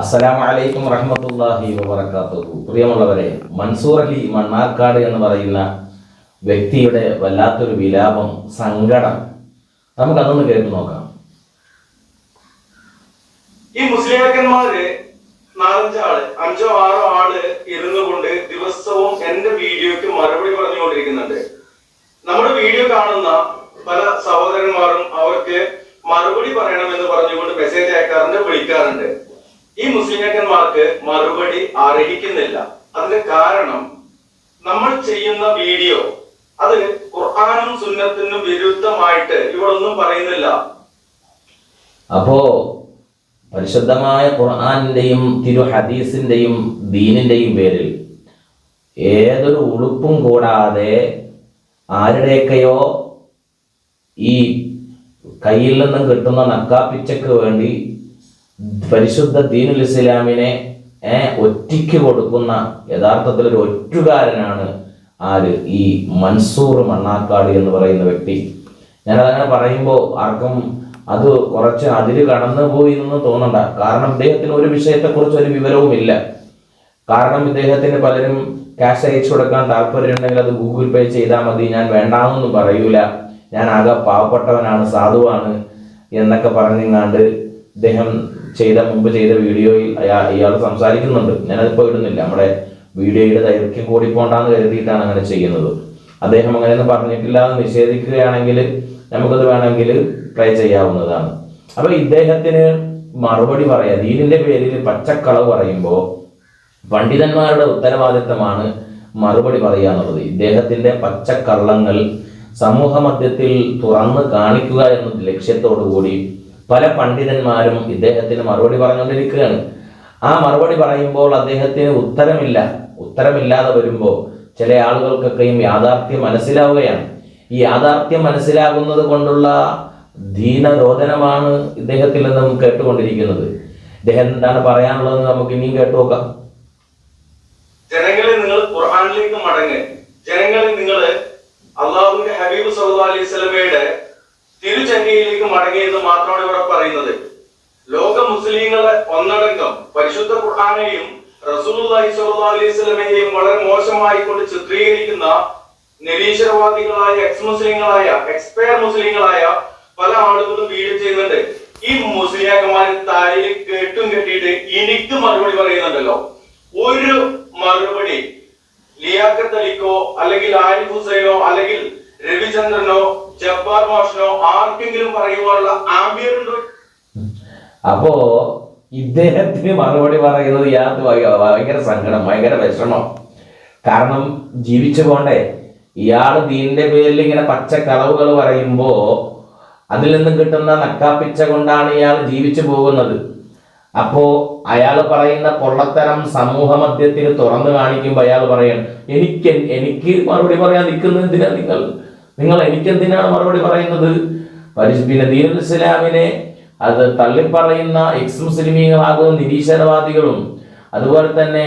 അസ്സലാമു അലൈക്കും റഹ്മത്തുള്ളാഹി വബറകാതുഹു പ്രിയമുള്ളവരെ മൻസൂർ അലി മണ്ണാർക്കാട് എന്ന് പറയുന്ന വ്യക്തിയുടെ വല്ലാത്തൊരു വിലാപം സങ്കടം നമുക്ക് അതൊന്ന് കേട്ടു നോക്കാം. ഈ മുസ്ലിയാക്കന്മാര് നാലഞ്ചാൾ അഞ്ചോ ആറോ ആൾ ഇരുന്നു കൊണ്ട് ദിവസവും എന്റെ വീഡിയോക്ക് മറുപടി പറഞ്ഞുകൊണ്ടിരിക്കുന്നുണ്ട്. നമ്മുടെ വീഡിയോ കാണുന്ന പല സഹോദരന്മാരും അവർക്ക് മറുപടി പറയണമെന്ന് പറഞ്ഞുകൊണ്ട് മെസ്സേജ് അയക്കാറുണ്ട് വിളിക്കാറുണ്ട്. ഈ മുസ്ലിയാക്കന്മാർക്ക് മറുപടി അർഹിക്കുന്നില്ല. അതിന് കാരണം നമ്മൾ ചെയ്യുന്ന വീഡിയോ അത് ഖുർആാനും സുന്നത്തിനും വിരുദ്ധമായിട്ട് ഇവിടെ ഒന്നും പറയുന്നില്ല. അപ്പോ പരിശുദ്ധമായ ഖുർആാനിന്റെയും തിരു ഹദീസിന്റെയും ദീനിന്റെയും പേരിൽ ഏതൊരു ഉളുപ്പും കൂടാതെ ആരുടെയൊക്കെയോ ഈ കയ്യിൽ നിന്നും കിട്ടുന്ന നക്കാപ്പിച്ചക്ക് വേണ്ടി പരിശുദ്ധ ദീനുൽ ഇസ്ലാമിനെ ഒറ്റയ്ക്ക് കൊടുക്കുന്ന യഥാർത്ഥത്തിൽ ഒരു ഒറ്റുകാരനാണ് ആര്? ഈ മൻസൂർ മണ്ണാക്കാട് എന്ന് പറയുന്ന വ്യക്തി. ഞാനതങ്ങനെ പറയുമ്പോൾ ആർക്കും അത് കുറച്ച് അതിര് കടന്നു പോയി എന്ന് തോന്നണ്ട. കാരണം ഇദ്ദേഹത്തിന് ഒരു വിഷയത്തെക്കുറിച്ച് ഒരു വിവരവുമില്ല. കാരണം ഇദ്ദേഹത്തിന് പലരും ക്യാഷ് അയച്ചു കൊടുക്കാൻ താല്പര്യമുണ്ടെങ്കിൽ അത് ഗൂഗിൾ പേ ചെയ്താൽ മതി. ഞാൻ വേണ്ടാന്നൊന്നും പറയൂല. ഞാൻ ആകെ പാവപ്പെട്ടവനാണ് സാധുവാണ് എന്നൊക്കെ പറഞ്ഞാണ്ട് ഇദ്ദേഹം ചെയ്ത മുമ്പ് ചെയ്ത വീഡിയോയിൽ അയാൾ ഇയാൾ സംസാരിക്കുന്നുണ്ട്. ഞാനതിപ്പോൾ ഇടുന്നില്ല. നമ്മുടെ വീഡിയോയുടെ ദൈർഘ്യം കൂടി പോണ്ടാന്ന് കരുതിയിട്ടാണ് അങ്ങനെ ചെയ്യുന്നത്. അദ്ദേഹം അങ്ങനെയൊന്നും പറഞ്ഞിട്ടില്ല എന്ന് നിഷേധിക്കുകയാണെങ്കിൽ നമുക്കത് വേണമെങ്കിൽ ട്രൈ ചെയ്യാവുന്നതാണ്. അപ്പൊ ഇദ്ദേഹത്തിന് മറുപടി പറയാ ദീനിന്റെ പേരിൽ പച്ചക്കളവ് പറയുമ്പോൾ പണ്ഡിതന്മാരുടെ ഉത്തരവാദിത്തമാണ് മറുപടി പറയുക എന്നുള്ളത്. ഇദ്ദേഹത്തിന്റെ പച്ചക്കള്ളങ്ങൾ സമൂഹ മധ്യത്തിൽ തുറന്ന് കാണിക്കുക എന്ന ലക്ഷ്യത്തോടു കൂടി പല പണ്ഡിതന്മാരും ഇദ്ദേഹത്തിന് മറുപടി പറഞ്ഞുകൊണ്ടിരിക്കുകയാണ്. ആ മറുപടി പറയുമ്പോൾ അദ്ദേഹത്തിന് ഉത്തരമില്ല. ഉത്തരമില്ലാതെ വരുമ്പോൾ ചില ആളുകൾക്കൊക്കെയും യാഥാർത്ഥ്യം മനസ്സിലാവുകയാണ്. ഈ യാഥാർത്ഥ്യം മനസ്സിലാകുന്നത് കൊണ്ടുള്ള ദീനരോധനമാണ് ഇദ്ദേഹത്തിൽ നിന്നും കേട്ടുകൊണ്ടിരിക്കുന്നത്. ഇദ്ദേഹം എന്താണ് പറയാനുള്ളതെന്ന് നമുക്ക് ഇനിയും കേട്ടു നോക്കാം. ജനങ്ങളെ നിങ്ങൾ ഖുർആാനിലേക്ക് മടങ്ങ്. ജനങ്ങളെ നിങ്ങൾ അള്ളാഹുവിന്റെ ഹബീബ് സല്ലല്ലാഹു അലൈഹി സ്വലമയുടെ തിരുചങ്ങയിലേക്ക് മടങ്ങിയെന്ന് മാത്രമാണ് ഇവിടെ പറയുന്നത്. ലോക മുസ്ലിങ്ങളെ ഒന്നടങ്കം പരിശുദ്ധ ഖുർആാനെയും സ്വലമയെയും വളരെ മോശമായി കൊണ്ട് ചിത്രീകരിക്കുന്ന നിരീശ്വരവാദികളായ എക്സ് മുസ്ലിങ്ങളായ എക്സ്പയർ മുസ്ലിങ്ങളായ പല ആളുകളും വീട് ചെയ്യുന്നുണ്ട് ഈ മുസ്ലിയാക്കന്മാരെ തലയിൽ കേട്ടും കെട്ടിയിട്ട് എനിക്ക് മറുപടി പറയുന്നുണ്ടല്ലോ. ഒരു മറുപടി ലിയാക്കത്തലിക്കോ അല്ലെങ്കിൽ ആരിഫ് ഹുസൈനോ അല്ലെങ്കിൽ രവിചന്ദ്രനോ ജബ്ബാർ മോഷനോ ആർക്കെങ്കിലും പറയുവാനുള്ള ആംബിയർ അപ്പോ ഇദ്ദേഹത്തിന് മറുപടി പറയുന്നത് ഭയ- ഭയങ്കര സങ്കടം ഭയങ്കര വിഷമം. കാരണം ജീവിച്ചു പോണ്ടേ? ഇയാൾ ദീനിന്റെ പേരിൽ ഇങ്ങനെ പച്ച കളവുകൾ പറയുമ്പോ അതിൽ നിന്നും കിട്ടുന്ന നക്കാപ്പിച്ച കൊണ്ടാണ് ഇയാൾ ജീവിച്ചു പോകുന്നത്. അപ്പോ അയാൾ പറയുന്ന പൊള്ളത്തരം സമൂഹ മധ്യത്തിന് തുറന്നു കാണിക്കുമ്പോൾ അയാൾ പറയണം എനിക്ക് എനിക്ക് മറുപടി പറയാൻ നിൽക്കുന്നത് എന്തിനാ നിങ്ങൾ നിങ്ങൾ എനിക്ക് എന്തിനാണ് മറുപടി പറയുന്നത്? പരിശു പിന്നെ ദീനുൽ ഇസ്ലാമിനെ അത് തള്ളിപ്പറയുന്ന എക്സ് മുസ്ലിമീങ്ങളാകുന്ന നിരീശ്വരവാദികളും അതുപോലെ തന്നെ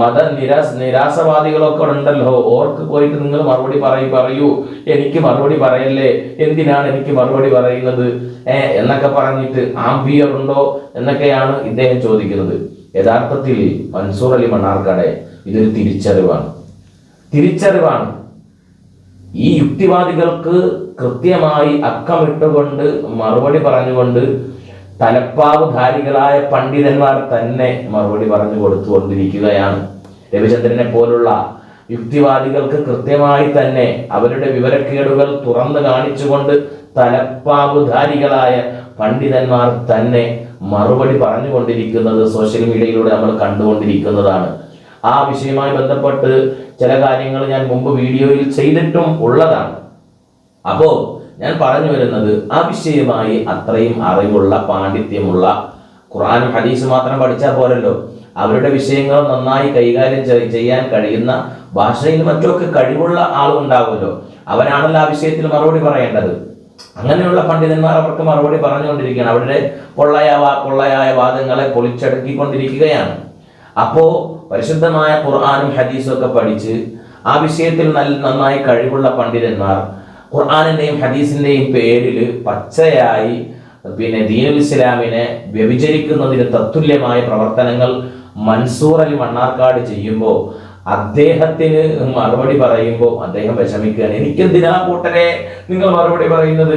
മത നിരാശ നിരാശവാദികളൊക്കെ ഉണ്ടല്ലോ. ഓർക്ക് പോയിട്ട് നിങ്ങൾ മറുപടി പറയും പറയൂ. എനിക്ക് മറുപടി പറയല്ലേ? എന്തിനാണ് എനിക്ക് മറുപടി പറയുന്നത്? ഏ എന്നൊക്കെ പറഞ്ഞിട്ട് ആംബിയർ ഉണ്ടോ എന്നൊക്കെയാണ് ഇദ്ദേഹം ചോദിക്കുന്നത്. യഥാർത്ഥത്തിൽ മൻസൂർ അലി മണ്ണാർക്കാടെ ഇതൊരു തിരിച്ചറിവാണ്. തിരിച്ചറിവാണ്. ഈ യുക്തിവാദികൾക്ക് കൃത്യമായി അക്കമിട്ടുകൊണ്ട് മറുപടി പറഞ്ഞുകൊണ്ട് തലപ്പാവ് ധാരികളായ പണ്ഡിതന്മാർ തന്നെ മറുപടി പറഞ്ഞു കൊടുത്തുകൊണ്ടിരിക്കുകയാണ്. രവിചന്ദ്രനെ പോലുള്ള യുക്തിവാദികൾക്ക് കൃത്യമായി തന്നെ അവരുടെ വിവരക്കേടുകൾ തുറന്നു കാണിച്ചുകൊണ്ട് തലപ്പാവുധാരികളായ പണ്ഡിതന്മാർ തന്നെ മറുപടി പറഞ്ഞുകൊണ്ടിരിക്കുന്നത് സോഷ്യൽ മീഡിയയിലൂടെ നമ്മൾ കണ്ടുകൊണ്ടിരിക്കുന്നതാണ്. ആ വിഷയവുമായി ബന്ധപ്പെട്ട് ചില കാര്യങ്ങൾ ഞാൻ മുമ്പ് വീഡിയോയിൽ ചെയ്തിട്ടും ഉള്ളതാണ്. അപ്പോ ഞാൻ പറഞ്ഞു വരുന്നത് ആ വിഷയമായി അത്രയും അറിവുള്ള പാണ്ഡിത്യമുള്ള ഖുറാൻ ഹദീസ് മാത്രം പഠിച്ചാൽ പോരല്ലോ. അവരുടെ വിഷയങ്ങൾ നന്നായി കൈകാര്യം ചെയ്യാൻ കഴിയുന്ന ഭാഷയിൽ മറ്റൊക്കെ കഴിവുള്ള ആളുണ്ടാവുമല്ലോ. അവരാണല്ലോ ആ വിഷയത്തിൽ മറുപടി പറയേണ്ടത്. അങ്ങനെയുള്ള പണ്ഡിതന്മാർ അവർക്ക് മറുപടി പറഞ്ഞുകൊണ്ടിരിക്കുകയാണ്. അവരുടെ പൊള്ളയായ പൊള്ളയായ വാദങ്ങളെ പൊളിച്ചടക്കിക്കൊണ്ടിരിക്കുകയാണ്. അപ്പോ പരിശുദ്ധമായ ഖുർആാനും ഹദീസും ഒക്കെ പഠിച്ച് ആ വിഷയത്തിൽ നല്ല നന്നായി കഴിവുള്ള പണ്ഡിതന്മാർ ഖുർആാനിന്റെയും ഹദീസിന്റെയും പേരിൽ പച്ചയായി പിന്നെ ദീനുൽ ഇസ്ലാമിനെ വ്യഭിചരിക്കുന്നതിന് തത്തുല്യമായ പ്രവർത്തനങ്ങൾ മൻസൂർ അലി മണ്ണാർക്കാട് ചെയ്യുമ്പോൾ അദ്ദേഹത്തിന് മറുപടി പറയുമ്പോൾ അദ്ദേഹം വിഷമിക്കുകയാണ്. എനിക്കെന്തിനാ കൂട്ടരെ നിങ്ങൾ മറുപടി പറയുന്നത്?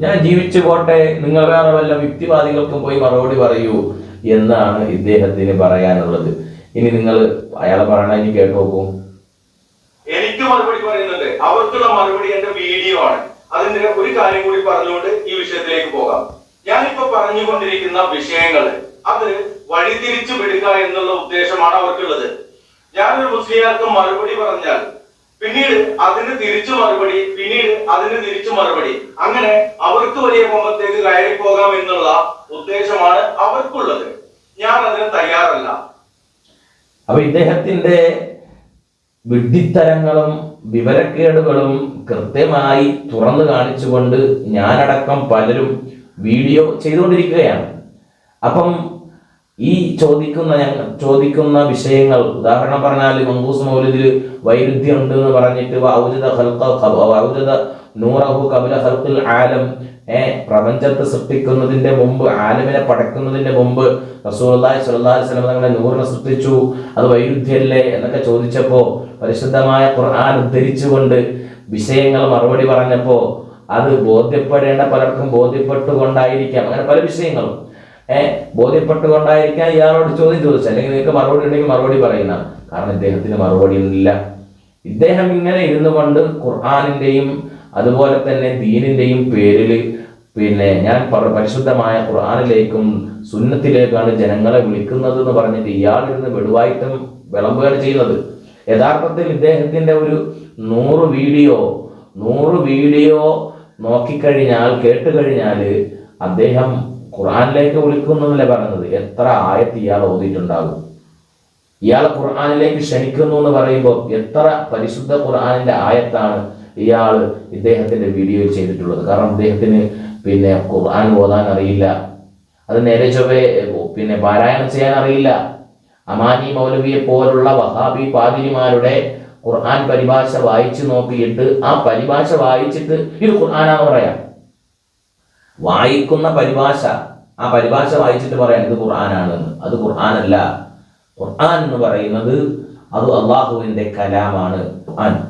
ഞാൻ ജീവിച്ചു പോട്ടെ. നിങ്ങൾ വേറെ വല്ല യുക്തിവാദികൾക്കും പോയി മറുപടി പറയൂ. എന്നാണ് ഇദ്ദേഹത്തിന് പറയാനുള്ളത്. ഇനി നിങ്ങൾ അയാളെ പറയണ ഇനി കേട്ടു നോക്കൂ. എനിക്ക് മറുപടി പറയുന്നുണ്ട്. അവർക്കുള്ള മറുപടി എന്റെ വീഡിയോ ആണ്. അതിന്റെ ഒരു കാര്യം കൂടി പറഞ്ഞുകൊണ്ട് ഈ വിഷയത്തിലേക്ക് പോകാം. ഞാനിപ്പോ പറഞ്ഞുകൊണ്ടിരിക്കുന്ന വിഷയങ്ങൾ അത് വഴിതിരിച്ചു വിടുക എന്നുള്ള ഉദ്ദേശമാണ് അവർക്കുള്ളത്. ഞാനൊരു മുസ്ലിയാർക്ക് മറുപടി പറഞ്ഞാൽ പിന്നീട് അതിന് തിരിച്ചു മറുപടി പിന്നീട് അതിന് തിരിച്ചു മറുപടി. അങ്ങനെ അവർക്ക് വലിയ കൊമ്പത്തേക്ക് കയറി പോകാം എന്നുള്ള ഉദ്ദേശമാണ് അവർക്കുള്ളത്. ഞാൻ അതിന് തയ്യാറല്ല. അപ്പൊ ഇദ്ദേഹത്തിന്റെ വിഡ്ഢിത്തരങ്ങളും വിവരക്കേടുകളും കൃത്യമായി തുറന്നു കാണിച്ചുകൊണ്ട് ഞാനടക്കം പലരും വീഡിയോ ചെയ്തുകൊണ്ടിരിക്കുകയാണ്. അപ്പം ഈ ചോദിക്കുന്ന ചോദിക്കുന്ന വിഷയങ്ങൾ ഉദാഹരണം പറഞ്ഞാൽ മങ്കൂസ് മൗലിദിൽ വൈരുദ്ധ്യം ഉണ്ട് എന്ന് പറഞ്ഞിട്ട് നൂറഹു കബില ഖൽഖിൽ ആലം ഏ പ്രപഞ്ചത്തെ സൃഷ്ടിക്കുന്നതിന്റെ മുമ്പ് ആലമിനെ പടക്കുന്നതിന്റെ മുമ്പ് സ്വല്ലല്ലാഹി അലൈഹി വസല്ലം തങ്ങളെ നൂറിനെ സൃഷ്ടിച്ചു. അത് വൈരുദ്ധ്യല്ലേ എന്നൊക്കെ ചോദിച്ചപ്പോൾ പരിശുദ്ധമായ ഖുർആൻ ഉദ്ധരിച്ചുകൊണ്ട് വിഷയങ്ങൾ മറുപടി പറഞ്ഞപ്പോൾ അത് ബോധ്യപ്പെടേണ്ട പലർക്കും ബോധ്യപ്പെട്ടുകൊണ്ടായിരിക്കാം. അങ്ങനെ പല വിഷയങ്ങളും. ഏഹ് ബോധ്യപ്പെട്ടുകൊണ്ടായിരിക്കാം ഇയാളോട് ചോദ്യം ചോദിച്ചത്. അല്ലെങ്കിൽ നിങ്ങൾക്ക് മറുപടി ഉണ്ടെങ്കിൽ മറുപടി പറയുന്ന. കാരണം ഇദ്ദേഹത്തിന് മറുപടി ഒന്നുമില്ല ഇദ്ദേഹം ഇങ്ങനെ ഇരുന്നു കൊണ്ട് ഖുർആാനിന്റെയും അതുപോലെ തന്നെ ദീനിന്റെയും പേരിൽ പിന്നെ ഞാൻ പരിശുദ്ധമായ ഖുർആാനിലേക്കും സുന്നത്തിലേക്കാണ് ജനങ്ങളെ വിളിക്കുന്നത് എന്ന് പറഞ്ഞിട്ട് ഇയാൾ ഇരുന്ന് വെടുവായിട്ടും വിളമ്പുകയാണ് ചെയ്യുന്നത്. യഥാർത്ഥത്തിൽ ഇദ്ദേഹത്തിന്റെ ഒരു നൂറ് വീഡിയോ നൂറ് വീഡിയോ നോക്കിക്കഴിഞ്ഞാൽ കേട്ടുകഴിഞ്ഞാൽ അദ്ദേഹം ഖുർആനിലേക്ക് വിളിക്കുന്നതല്ലേ പറയുന്നത് എത്ര ആയത്ത് ഇയാൾ ഓതിയിട്ടുണ്ടാകും? ഇയാൾ ഖുർആാനിലേക്ക് ക്ഷണിക്കുന്നു എന്ന് പറയുമ്പോൾ എത്ര പരിശുദ്ധ ഖുർആാനിന്റെ ആയത്താണ് ഇയാൾ ഇദ്ദേഹത്തിന്റെ വീഡിയോയിൽ ചെയ്തിട്ടുള്ളത്? കാരണം ഇദ്ദേഹത്തിന് പിന്നെ ഖുർആൻ ഓതാൻ അറിയില്ല. അത് നേരെ ചൊവ്വേ പിന്നെ പാരായണം ചെയ്യാൻ അറിയില്ല. അമാനി മൗലവിയെ പോലുള്ള വഹാബി പാതിരിമാരുടെ ഖുർആൻ പരിഭാഷ വായിച്ചു നോക്കിയിട്ട് ആ പരിഭാഷ വായിച്ചിട്ട് ഇത് ഖുർആനാന്ന് പറയാം. വായിക്കുന്ന പരിഭാഷ ആ പരിഭാഷ വായിച്ചിട്ട് പറയാം ഇത് ഖുർആനാണെന്ന് അത് ഖുർആനല്ല. ഖുർആൻ എന്ന് പറയുന്നത് അത് അള്ളാഹുവിന്റെ കലാമാണ്. ഖുർആൻ.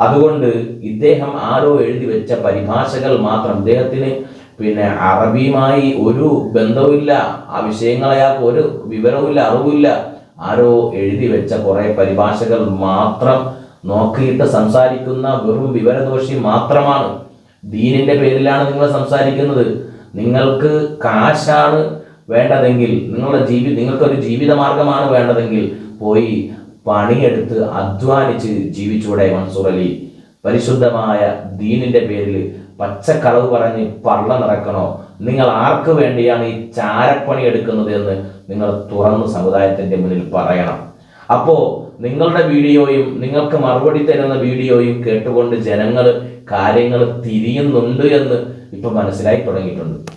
അതുകൊണ്ട് ഇദ്ദേഹം ആരോ എഴുതി വെച്ച പരിഭാഷകൾ മാത്രം. ഇദ്ദേഹത്തിന് പിന്നെ അറബിയുമായി ഒരു ബന്ധവുമില്ല. ആ വിഷയങ്ങളെ ഒരു വിവരവുമില്ല അറിവില്ല ആരോ എഴുതി വെച്ച കുറെ പരിഭാഷകൾ മാത്രം നോക്കിയിട്ട് സംസാരിക്കുന്ന വെറും വിവരദോഷി മാത്രമാണ്. ദീനിന്റെ പേരിലാണ് നിങ്ങൾ സംസാരിക്കുന്നത്. നിങ്ങൾക്ക് കാശാണ് വേണ്ടതെങ്കിൽ നിങ്ങളുടെ ജീവി നിങ്ങൾക്കൊരു ജീവിത മാർഗമാണ് വേണ്ടതെങ്കിൽ പോയി പണിയെടുത്ത് അധ്വാനിച്ച് ജീവിച്ചൂടെ മൻസൂർ അലി. പരിശുദ്ധമായ ദീനിന്റെ പേരിൽ പച്ചക്കളവ് പറഞ്ഞ് പള്ള നിറക്കണോ? നിങ്ങൾ ആർക്ക് വേണ്ടിയാണ് ഈ ചാരപ്പണി എടുക്കുന്നത് എന്ന് നിങ്ങൾ തുറന്ന് സമുദായത്തിന്റെ മുന്നിൽ പറയണം. അപ്പോ നിങ്ങളുടെ വീഡിയോയും നിങ്ങൾക്ക് മറുപടി തരുന്ന വീഡിയോയും കേട്ടുകൊണ്ട് ജനങ്ങൾ കാര്യങ്ങൾ തിരിയുന്നുണ്ട് എന്ന് ഇപ്പൊ മനസ്സിലായി തുടങ്ങിയിട്ടുണ്ട്.